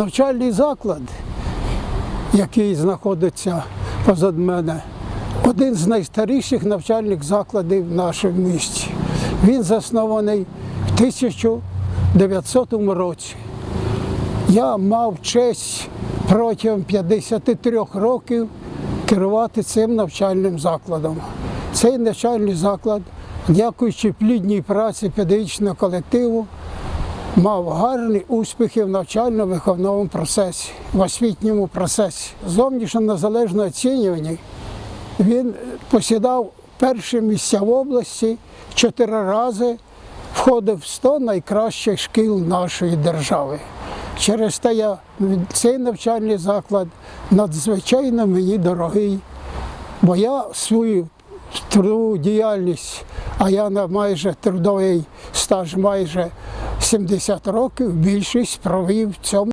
Навчальний заклад, який знаходиться позад мене, один з найстаріших навчальних закладів в нашому місті. Він заснований в 1900 році. Я мав честь протягом 53 років керувати цим навчальним закладом. Цей навчальний заклад, дякуючи плідній праці педагогічного колективу, мав гарні успіхи в навчально-виховному процесі, в освітньому процесі. Зовнішньо незалежне оцінювання він посідав перші місця в області чотири рази, входив в 100 найкращих шкіл нашої держави. Через те я цей навчальний заклад надзвичайно мені дорогий, бо я свою трудову діяльність, а я на майже трудовий стаж майже 70 років, більшість провів в цьому.